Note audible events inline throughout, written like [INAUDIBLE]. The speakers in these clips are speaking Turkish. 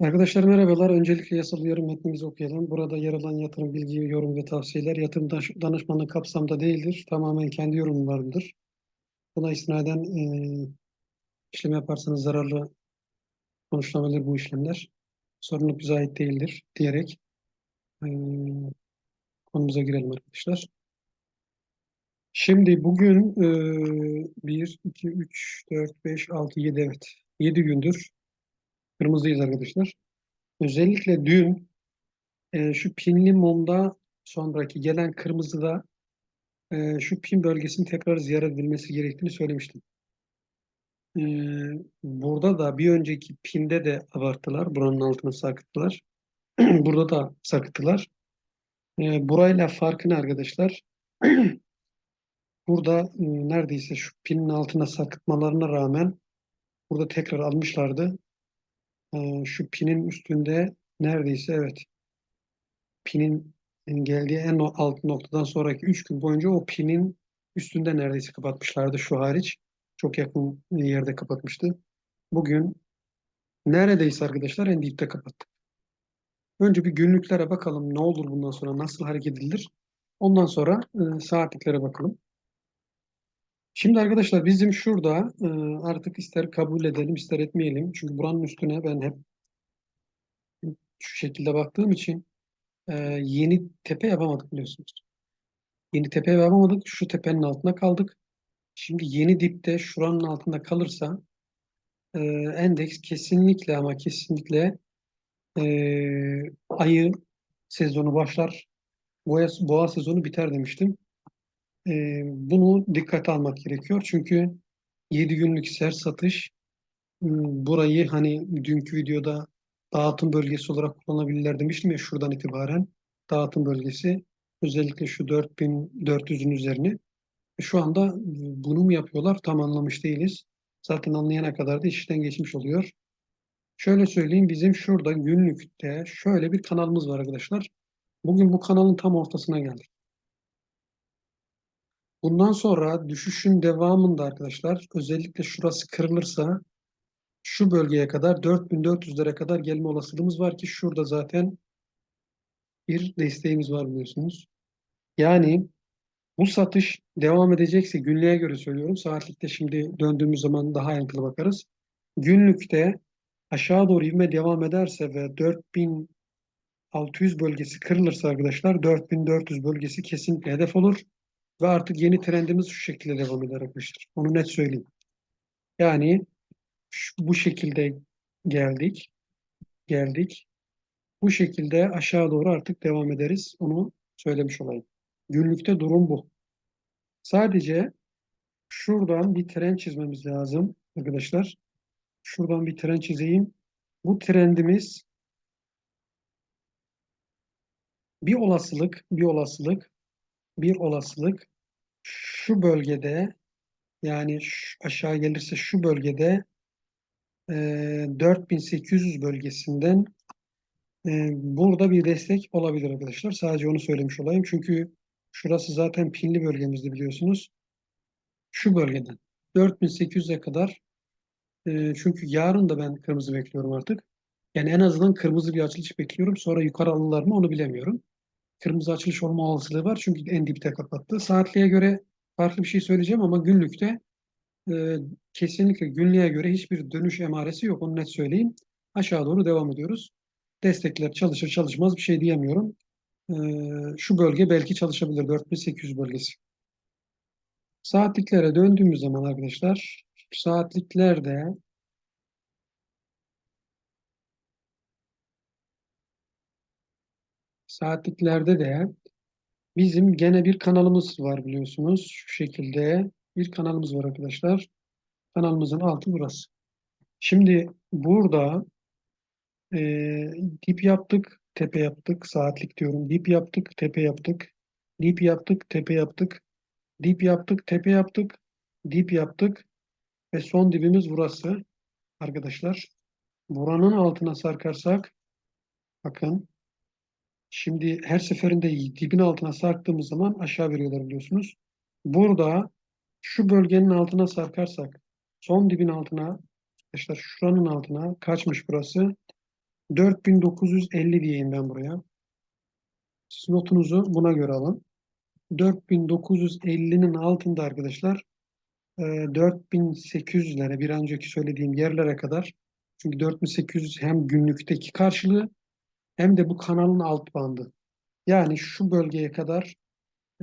Arkadaşlar merhabalar. Öncelikle yasal uyarı metnimizi okuyalım. Burada yer alan yatırım bilgi, yorum ve tavsiyeler yatırım danış- danışmanlığı kapsamda değildir. Tamamen kendi yorumlarıdır. Buna istinaden e, işlem yaparsanız zararlı sonuçlanabilir bu işlemler. Sorumluluk bize ait değildir diyerek e, konumuza girelim arkadaşlar. Şimdi bugün e, 1, 2, 3, 4, 5, 6, 7 evet. 7 gündür kırmızıyız arkadaşlar. Özellikle dün e, şu pinli mumda sonraki gelen kırmızıda e, şu pin bölgesinin tekrar ziyaret edilmesi gerektiğini söylemiştim. E, burada da bir önceki pinde de abarttılar. Buranın altını sarkıttılar. [CLEARS THROAT] Burada da sarkıttılar. E, burayla farkı ne arkadaşlar? [CLEARS THROAT] Burada e, neredeyse şu pinin altına sarkıtmalarına rağmen burada tekrar almışlardı. E, şu pinin üstünde neredeyse evet pinin geldiği en alt noktadan sonraki 3 gün boyunca o pinin üstünde neredeyse kapatmışlardı şu hariç. Çok yakın yerde kapatmıştı. Bugün neredeyse arkadaşlar en dipte kapattık. Önce bir günlüklere bakalım ne olur bundan sonra nasıl hareket edilir. Ondan sonra e, saatliklere bakalım. Şimdi arkadaşlar bizim şurada e, artık ister kabul edelim ister etmeyelim. Çünkü buranın üstüne ben hep şu şekilde baktığım için e, yeni tepe yapamadık biliyorsunuz. Yeni tepe yapamadık. Şu tepenin altına kaldık. Şimdi yeni dipte şuranın altında kalırsa e, endeks kesinlikle ama kesinlikle ayı sezonu başlar. Boğa, boğa sezonu biter demiştim. E, bunu dikkate almak gerekiyor. Çünkü 7 günlük ser satış burayı hani dünkü videoda dağıtım bölgesi olarak kullanabilirler demiştim ya şuradan itibaren dağıtım bölgesi özellikle şu 4400'ün üzerine şu anda bunu mu yapıyorlar tam anlamış değiliz. Zaten anlayana kadar da işten geçmiş oluyor. Şöyle söyleyeyim bizim şurada günlükte şöyle bir kanalımız var arkadaşlar. Bugün bu kanalın tam ortasına geldik. Bundan sonra düşüşün devamında arkadaşlar özellikle şurası kırılırsa şu bölgeye kadar 4400'lere kadar gelme olasılığımız var ki şurada zaten bir desteğimiz var biliyorsunuz. Yani bu satış devam edecekse günlüğe göre söylüyorum. Saatlikte şimdi döndüğümüz zaman daha ayrıntılı bakarız. Günlükte aşağı doğru ivme devam ederse ve 4600 bölgesi kırılırsa arkadaşlar 4400 bölgesi kesinlikle hedef olur. Ve artık yeni trendimiz şu şekilde devam eder arkadaşlar. Onu net söyleyeyim. Yani şu, bu şekilde geldik. Geldik. Bu şekilde aşağı doğru artık devam ederiz. Onu söylemiş olayım. Günlükte durum bu. Sadece şuradan bir tren çizmemiz lazım arkadaşlar. Şuradan bir tren çizeyim. Bu trendimiz bir olasılık, bir olasılık, bir olasılık şu bölgede yani şu aşağı gelirse şu bölgede e, 4800 bölgesinden e, burada bir destek olabilir arkadaşlar. Sadece onu söylemiş olayım. Çünkü şurası zaten pinli bölgemizdi biliyorsunuz. Şu bölgeden 4800'e kadar e, çünkü yarın da ben kırmızı bekliyorum artık. Yani en azından kırmızı bir açılış bekliyorum. Sonra yukarı alırlar mı onu bilemiyorum. Kırmızı açılış olma olasılığı var çünkü en dipte kapattı. Saatliğe göre farklı bir şey söyleyeceğim ama günlükte e, kesinlikle günlüğe göre hiçbir dönüş emaresi yok. Onu net söyleyeyim. Aşağı doğru devam ediyoruz. Destekler çalışır çalışmaz bir şey diyemiyorum. E, şu bölge belki çalışabilir. 4800 bölgesi. Saatliklere döndüğümüz zaman arkadaşlar saatliklerde saatliklerde de bizim gene bir kanalımız var biliyorsunuz. Şu şekilde bir kanalımız var arkadaşlar. Kanalımızın altı burası. Şimdi burada e, dip yaptık, tepe yaptık. Saatlik diyorum. Dip yaptık, tepe yaptık. Dip yaptık, tepe yaptık. Dip yaptık, tepe yaptık. Dip yaptık. Ve son dibimiz burası. Arkadaşlar. Buranın altına sarkarsak bakın şimdi her seferinde dibin altına sarktığımız zaman aşağı veriyorlar biliyorsunuz. Burada şu bölgenin altına sarkarsak son dibin altına arkadaşlar şuranın altına kaçmış burası? 4950 diyeyim ben buraya. Siz notunuzu buna göre alın. 4950'nin altında arkadaşlar e, 4800'lere bir önceki söylediğim yerlere kadar çünkü 4800 hem günlükteki karşılığı hem de bu kanalın alt bandı. Yani şu bölgeye kadar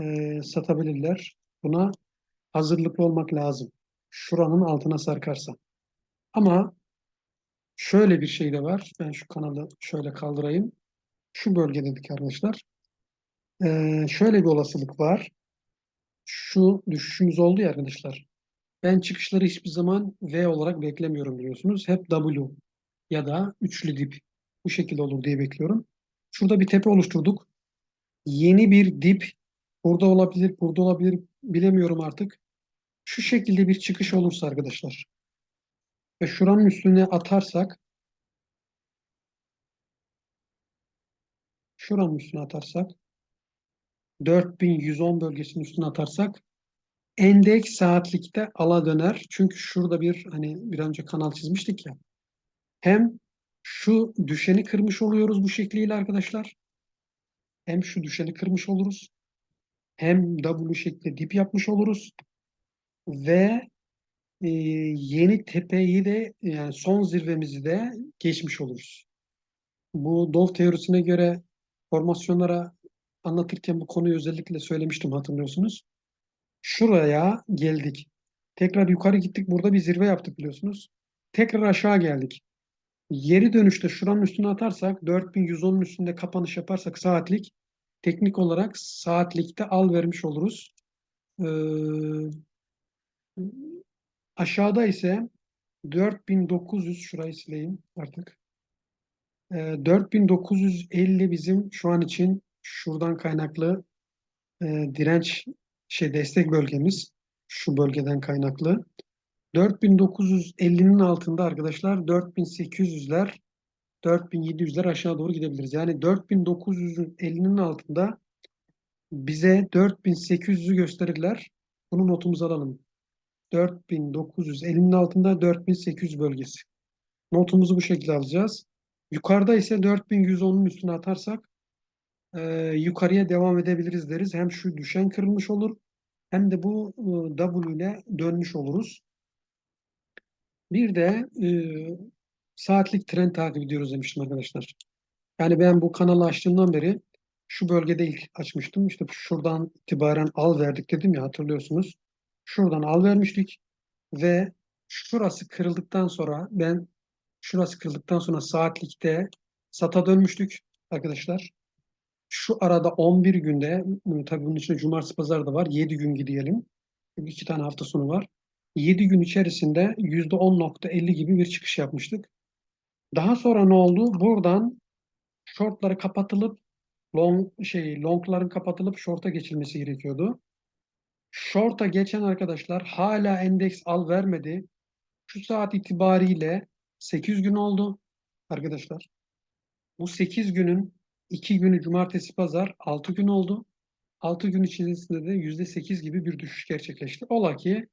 e, satabilirler. Buna hazırlıklı olmak lazım. Şuranın altına sarkarsa. Ama şöyle bir şey de var. Ben şu kanalı şöyle kaldırayım. Şu bölge dedik arkadaşlar. Ee, şöyle bir olasılık var. Şu düşüşümüz oldu ya arkadaşlar. Ben çıkışları hiçbir zaman V olarak beklemiyorum biliyorsunuz. Hep W ya da üçlü dip bu şekilde olur diye bekliyorum. Şurada bir tepe oluşturduk. Yeni bir dip burada olabilir, burada olabilir bilemiyorum artık. Şu şekilde bir çıkış olursa arkadaşlar ve şuranın üstüne atarsak şuranın üstüne atarsak 4110 bölgesinin üstüne atarsak endeks saatlikte ala döner. Çünkü şurada bir hani bir önce kanal çizmiştik ya. Hem şu düşeni kırmış oluyoruz bu şekliyle arkadaşlar. Hem şu düşeni kırmış oluruz. Hem W şekli dip yapmış oluruz. Ve e, yeni tepeyi de yani son zirvemizi de geçmiş oluruz. Bu Dov teorisine göre formasyonlara anlatırken bu konuyu özellikle söylemiştim hatırlıyorsunuz. Şuraya geldik. Tekrar yukarı gittik. Burada bir zirve yaptık biliyorsunuz. Tekrar aşağı geldik. Yeri dönüşte şuranın üstüne atarsak 4110'un üstünde kapanış yaparsak saatlik teknik olarak saatlikte al vermiş oluruz. Ee, aşağıda ise 4900 şurayı sileyim artık. Ee, 4950 bizim şu an için şuradan kaynaklı e, direnç şey destek bölgemiz şu bölgeden kaynaklı. 4950'nin altında arkadaşlar 4800'ler 4700'ler aşağı doğru gidebiliriz. Yani 4950'nin altında bize 4800'ü gösterirler. Bunu notumuza alalım. 4950'nin altında 4800 bölgesi. Notumuzu bu şekilde alacağız. Yukarıda ise 4110'un üstüne atarsak e, yukarıya devam edebiliriz deriz. Hem şu düşen kırılmış olur hem de bu e, W ile dönmüş oluruz. Bir de e, saatlik trend takip ediyoruz demiştim arkadaşlar. Yani ben bu kanalı açtığımdan beri şu bölgede ilk açmıştım. İşte şuradan itibaren al verdik dedim ya hatırlıyorsunuz. Şuradan al vermiştik ve şurası kırıldıktan sonra ben şurası kırıldıktan sonra saatlikte sata dönmüştük arkadaşlar. Şu arada 11 günde tabii bunun içinde cumartesi pazar da var. 7 gün gidelim. Çünkü iki tane hafta sonu var. 7 gün içerisinde %10.50 gibi bir çıkış yapmıştık. Daha sonra ne oldu? Buradan shortları kapatılıp long şey longların kapatılıp short'a geçilmesi gerekiyordu. Short'a geçen arkadaşlar hala endeks al vermedi. Şu saat itibariyle 8 gün oldu arkadaşlar. Bu 8 günün 2 günü cumartesi pazar 6 gün oldu. 6 gün içerisinde de %8 gibi bir düşüş gerçekleşti. Ola ki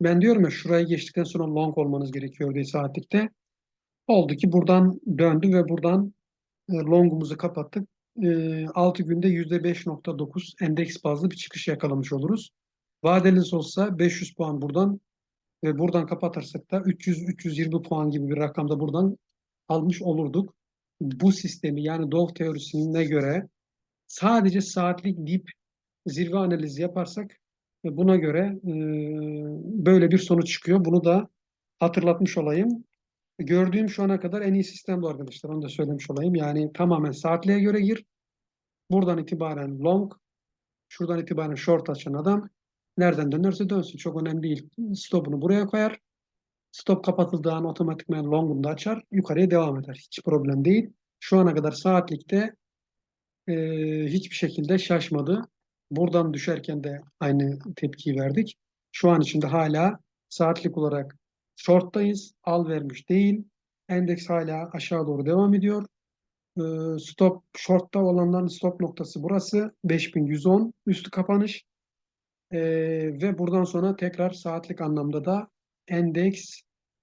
ben diyorum ya şuraya geçtikten sonra long olmanız gerekiyor diye saatlikte. Oldu ki buradan döndü ve buradan e, longumuzu kapattık. 6 e, günde %5.9 endeks bazlı bir çıkış yakalamış oluruz. Vadeli olsa 500 puan buradan ve buradan kapatırsak da 300-320 puan gibi bir rakamda buradan almış olurduk. Bu sistemi yani Dove teorisine göre sadece saatlik dip zirve analizi yaparsak buna göre e, böyle bir sonuç çıkıyor. Bunu da hatırlatmış olayım. Gördüğüm şu ana kadar en iyi sistem bu arkadaşlar. Onu da söylemiş olayım. Yani tamamen saatliğe göre gir. Buradan itibaren long, şuradan itibaren short açan adam nereden dönerse dönsün. Çok önemli değil. Stopunu buraya koyar. Stop kapatıldığı an otomatikman long'unu da açar. Yukarıya devam eder. Hiç problem değil. Şu ana kadar saatlikte e, hiçbir şekilde şaşmadı. Buradan düşerken de aynı tepkiyi verdik. Şu an içinde hala saatlik olarak short'tayız. Al vermiş değil. Endeks hala aşağı doğru devam ediyor. E, stop short'ta olanların stop noktası burası. 5110 üstü kapanış. E, ve buradan sonra tekrar saatlik anlamda da endeks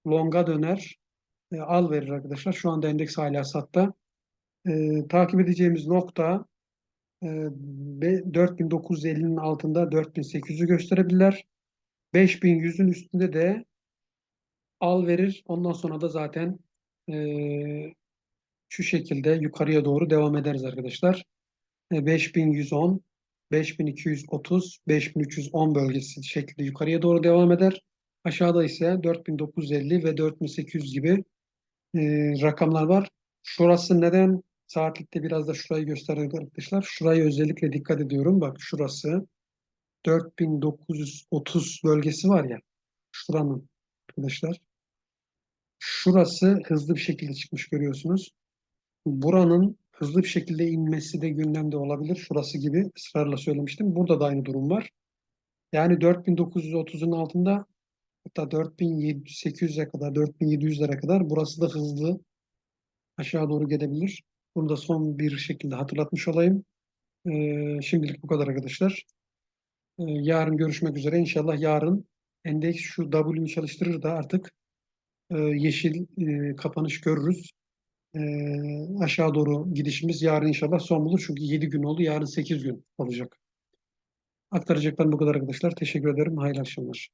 long'a döner. e, al verir arkadaşlar. Şu anda endeks hala satta. Takip edeceğimiz nokta e, ve 4950'nin altında 4800'ü gösterebilirler. 5100'ün üstünde de al verir. Ondan sonra da zaten e, şu şekilde yukarıya doğru devam ederiz arkadaşlar. E, 5110, 5230, 5310 bölgesi şeklinde yukarıya doğru devam eder. Aşağıda ise 4950 ve 4800 gibi e, rakamlar var. Şurası neden saatlikte biraz da şurayı gösteriyor arkadaşlar. Şurayı özellikle dikkat ediyorum. Bak şurası 4930 bölgesi var ya. Şuranın arkadaşlar. Şurası hızlı bir şekilde çıkmış görüyorsunuz. Buranın hızlı bir şekilde inmesi de gündemde olabilir. Şurası gibi ısrarla söylemiştim. Burada da aynı durum var. Yani 4930'un altında hatta 4800'e kadar 4700'lere kadar burası da hızlı aşağı doğru gelebilir. Bunu da son bir şekilde hatırlatmış olayım. Ee, şimdilik bu kadar arkadaşlar. Ee, yarın görüşmek üzere. İnşallah yarın endeks şu W'yu çalıştırır da artık e, yeşil e, kapanış görürüz. E, aşağı doğru gidişimiz yarın inşallah son bulur. Çünkü 7 gün oldu. Yarın 8 gün olacak. Aktaracaklarım bu kadar arkadaşlar. Teşekkür ederim. Hayırlı akşamlar.